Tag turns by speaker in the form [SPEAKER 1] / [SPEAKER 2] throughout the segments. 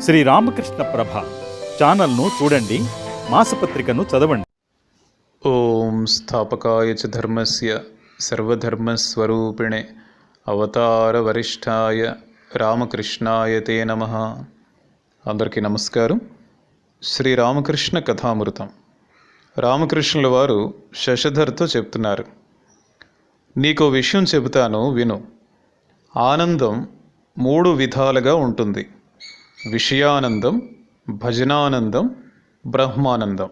[SPEAKER 1] శ్రీ రామకృష్ణ ప్రభ ఛానల్ను చూడండి మాసపత్రికను చదవండి.
[SPEAKER 2] ఓం స్థాపకాయ చ ధర్మస్య సర్వధర్మస్వరూపిణే అవతార వరిష్ఠాయ రామకృష్ణాయ తే నమ. అందరికీ నమస్కారం. శ్రీ రామకృష్ణ కథామృతం. రామకృష్ణుల వారు శశధర్తో చెప్తున్నారు. నీకో విషయం చెబుతాను విను. ఆనందం మూడు విధాలుగా ఉంటుంది. విషయానందం భజనానందం బ్రహ్మానందం.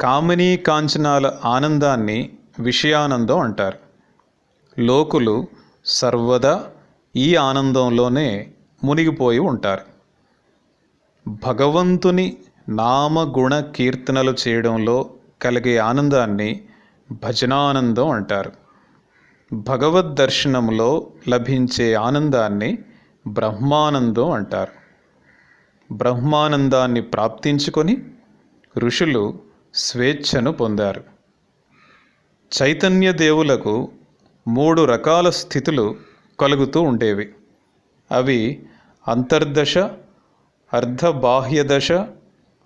[SPEAKER 2] కామినీ కాంచనాల ఆనందాన్ని విషయానందం అంటారు. లోకులు సర్వదా ఈ ఆనందంలోనే మునిగిపోయి ఉంటారు. భగవంతుని నామగుణ కీర్తనలు చేయడంలో కలిగే ఆనందాన్ని భజనానందం అంటారు. భగవద్ దర్శనంలో లభించే ఆనందాన్ని బ్రహ్మానందం అంటారు. బ్రహ్మానందాన్ని ప్రాప్తించుకొని ఋషులు స్వేచ్ఛను పొందారు. చైతన్య దేవులకు మూడు రకాల స్థితులు కలుగుతూ ఉండేవి. అవి అంతర్దశ అర్ధబాహ్యదశ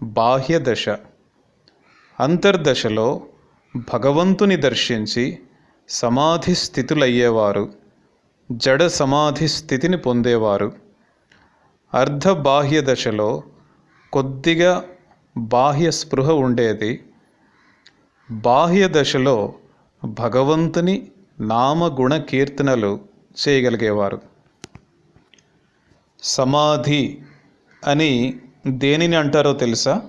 [SPEAKER 2] బాహ్యదశ. అంతర్దశలో భగవంతుని దర్శించి సమాధి స్థితులయ్యేవారు జడ సమాధి స్థితిని పొందేవారు. అర్ధ బాహ్య దశలో కొద్దిగా బాహ్య స్పృహ ఉండేది. బాహ్య దశలో భగవంతుని నామగుణ కీర్తనలు చేయగలిగేవారు. సమాధి అని దేనిని అంటారో తెలుసా?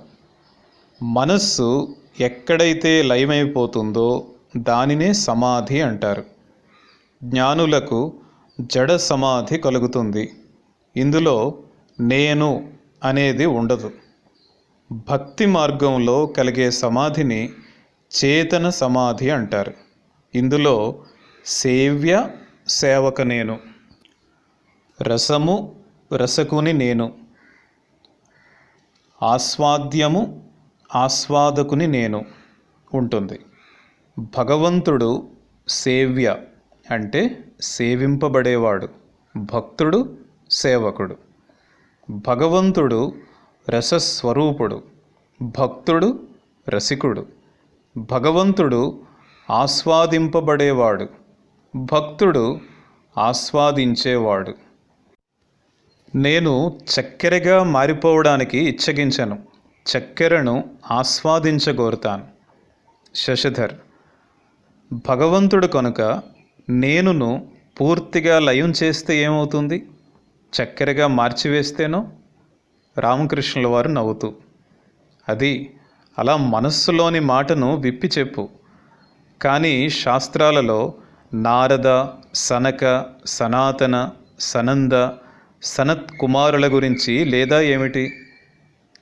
[SPEAKER 2] మనస్సు ఎక్కడైతే లయమైపోతుందో దానినే సమాధి అంటారు. జ్ఞానులకు జడ సమాధి కలుగుతుంది. ఇందులో నేను అనేది ఉండదు. భక్తి మార్గంలో కలిగే సమాధిని చేతన సమాధి అంటారు. ఇందులో సేవ్య సేవక నేను రసము రసకుని నేను ఆస్వాద్యము ఆస్వాదకుని నేను ఉంటుంది. భగవంతుడు సేవ్య అంటే సేవింపబడేవాడు భక్తుడు సేవకుడు. భగవంతుడు రసస్వరూపుడు భక్తుడు రసికుడు భగవంతుడు ఆస్వాదింపబడేవాడు భక్తుడు ఆస్వాదించేవాడు. నేను చక్కెరగా మారిపోవడానికి ఇచ్చగించను చక్కెరను ఆస్వాదించగోరుతాను. శశిధర్ భగవంతుడు కనుక నేనును పూర్తిగా లయం చేస్తే ఏమవుతుంది? చక్కెరగా మార్చివేస్తేనో రామకృష్ణుల వారు నవ్వుతూ అది అలా మనస్సులోని మాటను విప్పి చెప్పు. కానీ శాస్త్రాలలో నారద సనక సనాతన సనంద సనత్ కుమారుల గురించి లేదా ఏమిటి?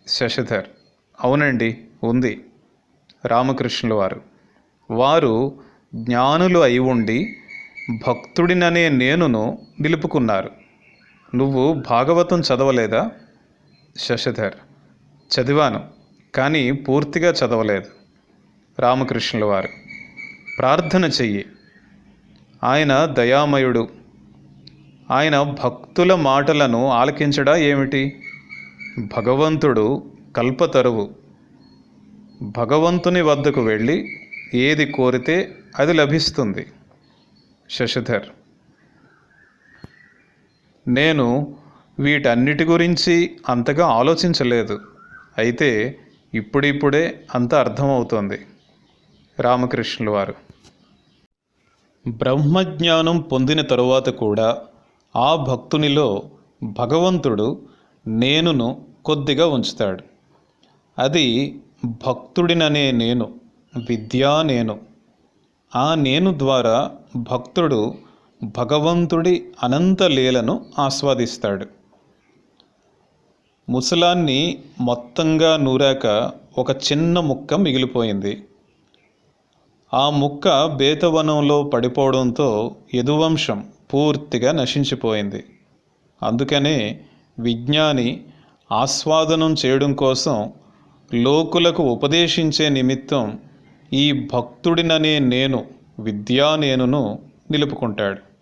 [SPEAKER 2] శశధర్ అవునండి ఉంది. రామకృష్ణుల వారు వారు జ్ఞానులు అయి ఉండి భక్తుడిననే నేనును నిలుపుకున్నారు. నువ్వు భాగవతం చదవలేదా? శశధర్. చదివాను కానీ పూర్తిగా చదవలేదు. రామకృష్ణుల వారు. ప్రార్థన చెయ్యి. ఆయన దయామయుడు. ఆయన భక్తుల మాటలను ఆలకించడా ఏమిటి? భగవంతుడు కల్పతరువు. భగవంతుని వద్దకు వెళ్ళి ఏది కోరితే అది లభిస్తుంది. శశధర్. నేను వీటన్నిటి గురించి అంతగా ఆలోచించలేదు. అయితే ఇప్పుడిప్పుడే అంత అర్థమవుతోంది. రామకృష్ణుల వారు. బ్రహ్మజ్ఞానం పొందిన తరువాత కూడా ఆ భక్తునిలో భగవంతుడు నేనును కొద్దిగా ఉంచుతాడు. అది భక్తుడిననే నేను విద్యా నేను. ఆ నేను ద్వారా భక్తుడు భగవంతుడి అనంత లీలను ఆస్వాదిస్తాడు. ముసలాన్ని మొత్తంగా నూరాక ఒక చిన్న ముక్క మిగిలిపోయింది. ఆ ముక్క బేతవనంలో పడిపోవడంతో యదువంశం పూర్తిగా నశించిపోయింది. అందుకనే విజ్ఞాని ఆస్వాదనం చేయడం కోసం లోకులకు ఉపదేశించే నిమిత్తం ఈ భక్తుడిననే నేను విద్యా నేనును నిలుపుకుంటాడు.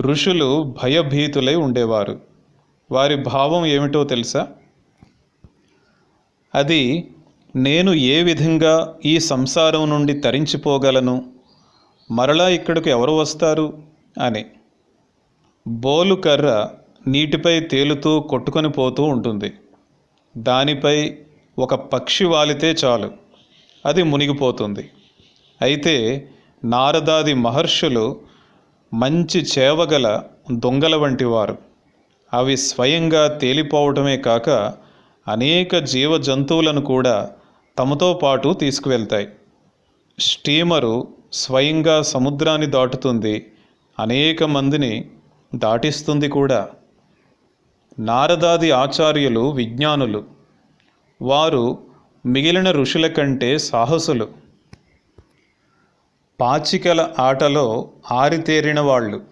[SPEAKER 2] ఋషులు భయభీతులై ఉండేవారు. వారి భావం ఏమిటో తెలుసా? అది నేను ఏ విధంగా ఈ సంసారం నుండి తరించిపోగలను? మరలా ఇక్కడికి ఎవరు వస్తారు? అని. బోలు కర్ర నీటిపై తేలుతూ కొట్టుకొని పోతూ ఉంటుంది. దానిపై ఒక పక్షి వాలితే చాలు. అది మునిగిపోతుంది. అయితే నారదాది మహర్షులు మంచి చేవగల దొంగల వంటి వారు. అవి స్వయంగా తేలిపోవటమే కాక అనేక జీవ జంతువులను కూడా తమతో పాటు తీసుకువెళ్తాయి. స్టీమరు స్వయంగా సముద్రాన్ని దాటుతుంది. అనేక మందిని దాటిస్తుంది కూడా. నారదాది ఆచార్యులు విజ్ఞానులు. వారు మిగిలిన ఋషుల కంటే సాహసులు. పాచికల ఆటలో ఆరితేరిన వాళ్ళు.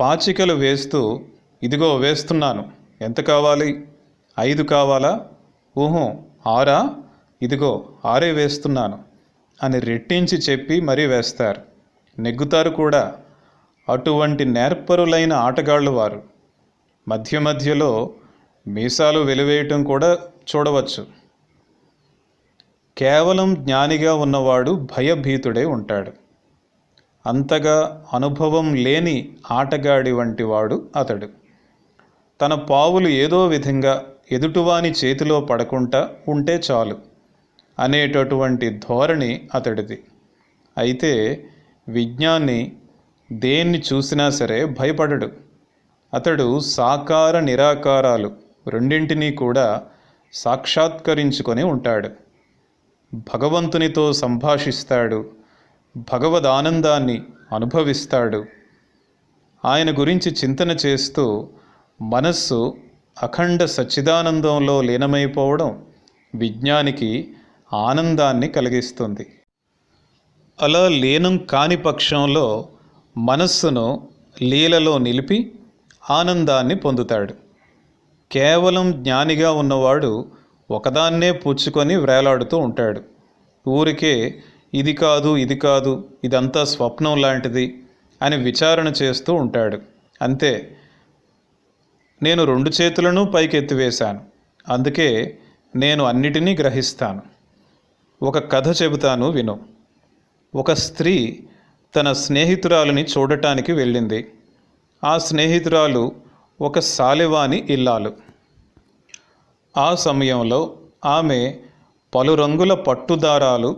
[SPEAKER 2] పాచికలు వేస్తూ ఇదిగో వేస్తున్నాను. ఎంత కావాలి? ఐదు కావాలా? ఊహో ఆరా? ఇదిగో ఆరే వేస్తున్నాను అని రెట్టించి చెప్పి మరీ వేస్తారు. నెగ్గుతారు కూడా. అటువంటి నేర్పరులైన ఆటగాళ్ళు వారు. మధ్య మధ్యలో మీసాలు వెలివేయటం కూడా చూడవచ్చు. కేవలం జ్ఞానిగా ఉన్నవాడు భయభీతుడై ఉంటాడు. అంతగా అనుభవం లేని ఆటగాడి వంటి వాడు అతడు. తన పావులు ఏదో విధంగా ఎదుటివాని చేతిలో పడకుండా ఉంటే చాలు అనేటటువంటి ధోరణి అతడిది. అయితే విజ్ఞాని దేన్ని చూసినా సరే భయపడడు. అతడు సాకార నిరాకారాలు రెండింటినీ కూడా సాక్షాత్కరించుకొని ఉంటాడు. భగవంతునితో సంభాషిస్తాడు. భగవద్ ఆనందాన్ని అనుభవిస్తాడు. ఆయన గురించి చింతన చేస్తూ మనస్సు అఖండ సచ్చిదానందంలో లీనమైపోవడం విజ్ఞానికి ఆనందాన్ని కలిగిస్తుంది. అలా లీనం కాని పక్షంలో మనస్సును లీలలో నిలిపి ఆనందాన్ని పొందుతాడు. కేవలం జ్ఞానిగా ఉన్నవాడు ఒకదాన్నే పుచ్చుకొని వ్రేలాడుతూ ఉంటాడు. ఊరికే ఇది కాదు ఇది కాదు ఇదంతా స్వప్నం లాంటిది అని విచారణ చేస్తూ ఉంటాడు. అంతే. నేను రెండు చేతులను పైకెత్తివేశాను. అందుకే నేను అన్నిటినీ గ్రహిస్తాను. ఒక కథ చెబుతాను విను. ఒక స్త్రీ తన స్నేహితురాలిని చూడటానికి వెళ్ళింది. ఆ స్నేహితురాలు ఒక సాలివాని ఇల్లాలు. ఆ సమయంలో ఆమె పలు రంగుల పట్టుదారాలు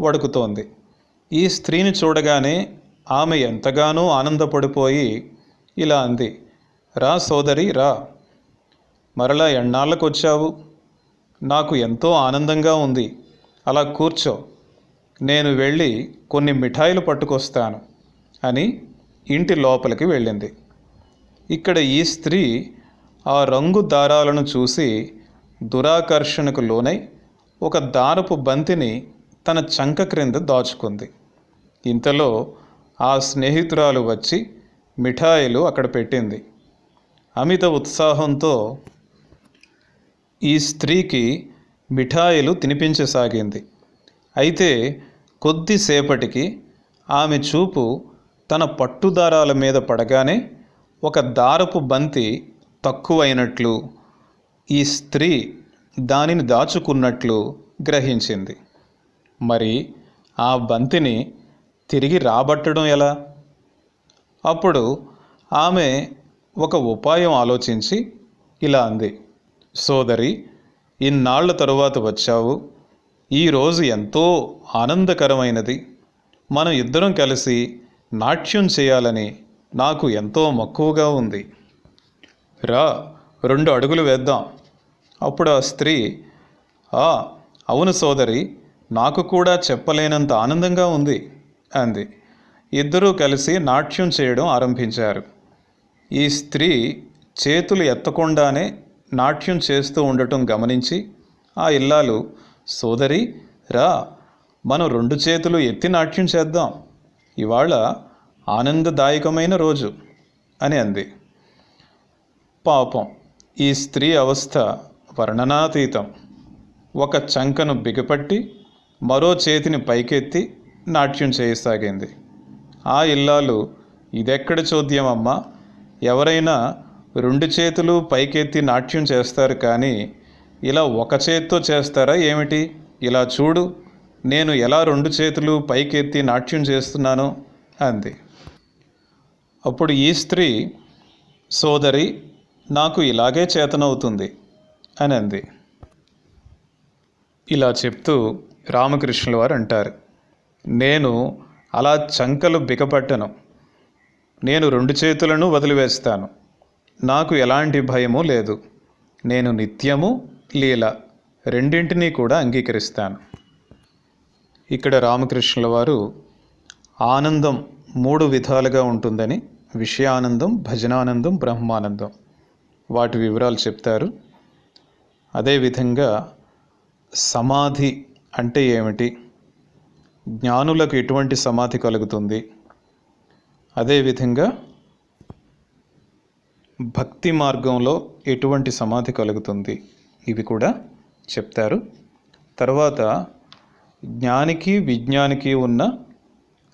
[SPEAKER 2] వడుకుతోంది. ఈ స్త్రీని చూడగానే ఆమె ఎంతగానో ఆనందపడిపోయి ఇలా అంది రా సోదరి రా. మరలా ఎన్నాళ్ళకు వచ్చావు నాకు ఎంతో ఆనందంగా ఉంది. అలా కూర్చో. నేను వెళ్ళి కొన్ని మిఠాయిలు పట్టుకొస్తాను అని ఇంటి లోపలికి వెళ్ళింది. ఇక్కడ ఈ స్త్రీ ఆ రంగు దారాలను చూసి దురాకర్షణకు లోనై ఒక దారపు బంతిని తన చంక క్రింద దాచుకుంది. ఇంతలో ఆ స్నేహితురాలు వచ్చి మిఠాయిలు అక్కడ పెట్టింది. అమిత ఉత్సాహంతో ఈ స్త్రీకి మిఠాయిలు తినిపించసాగింది. అయితే కొద్దిసేపటికి ఆమె చూపు తన పట్టుదారాల మీద పడగానే ఒక దారపు బంతి తక్కువైనట్లు ఈ స్త్రీ దానిని దాచుకున్నట్లు గ్రహించింది. మరి ఆ బంతిని తిరిగి రాబట్టడం ఎలా? అప్పుడు ఆమె ఒక ఉపాయం ఆలోచించి ఇలా అంది. సోదరి ఇన్నాళ్ళ తరువాత వచ్చావు. ఈరోజు ఎంతో ఆనందకరమైనది. మనం ఇద్దరం కలిసి నాట్యం చేయాలని నాకు ఎంతో మక్కువగా ఉంది. రా. రెండు అడుగులు వేద్దాం. అప్పుడు ఆ స్త్రీ ఆ అవును సోదరి నాకు కూడా చెప్పలేనంత ఆనందంగా ఉంది అంది. ఇద్దరూ కలిసి నాట్యం చేయడం ఆరంభించారు. ఈ స్త్రీ చేతులు ఎత్తకుండానే నాట్యం చేస్తూ ఉండటం గమనించి ఆ ఇల్లాలు సోదరి రా మనం రెండు చేతులు ఎత్తి నాట్యం చేద్దాం. ఇవాళ ఆనందదాయకమైన రోజు అని అంది. పాపం ఈ స్త్రీ అవస్థ వర్ణనాతీతం. ఒక చంకను బిగపట్టి మరో చేతిని పైకెత్తి నాట్యం చేయసాగింది. ఆ ఇల్లాలు ఇదెక్కడ చోద్యమమ్మా? ఎవరైనా రెండు చేతులు పైకెత్తి నాట్యం చేస్తారు కానీ ఇలా ఒక చేత్తో చేస్తారా ఏమిటి? ఇలా చూడు నేను ఎలా రెండు చేతులు పైకెత్తి నాట్యం చేస్తున్నానో అంది. అప్పుడు ఈ స్త్రీ సోదరి నాకు ఇలాగే చేతనవుతుంది అని అంది. ఇలా చెప్తూ రామకృష్ణుల వారు అంటారు నేను అలా చంకలు బిగపట్టను. నేను రెండు చేతులను వదిలివేస్తాను. నాకు ఎలాంటి భయము లేదు. నేను నిత్యము లీల రెండింటినీ కూడా అంగీకరిస్తాను. ఇక్కడ రామకృష్ణుల వారు ఆనందం మూడు విధాలుగా ఉంటుందని విషయానందం భజనానందం బ్రహ్మానందం. వాటి వివరాలు చెప్తారు. అదేవిధంగా సమాధి అంటే ఏమిటి? జ్ఞానులకు ఎటువంటి సమాధి కలుగుతుంది? అదేవిధంగా భక్తి మార్గంలో ఎటువంటి సమాధి కలుగుతుంది? ఇవి కూడా చెప్తారు. తర్వాత జ్ఞానికి విజ్ఞానికి ఉన్న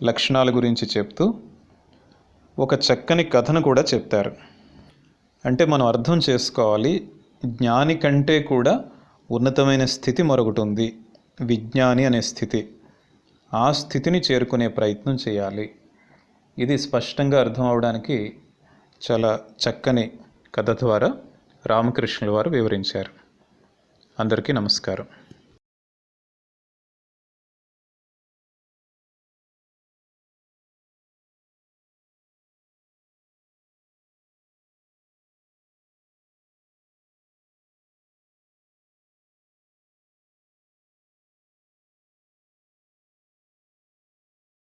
[SPEAKER 2] లక్షణాల గురించి చెప్తూ ఒక చక్కని కథను కూడా చెప్తారు. అంటే మనం అర్థం చేసుకోవాలి జ్ఞాని కంటే కూడా ఉన్నతమైన స్థితి మరొకటి ఉంది విజ్ఞాని అనే స్థితి. ఆ స్థితిని చేరుకునే ప్రయత్నం చేయాలి. ఇది స్పష్టంగా అర్థం అవడానికి చాలా చక్కని కథ ద్వారా రామకృష్ణుల వారు వివరించారు. అందరికీ నమస్కారం.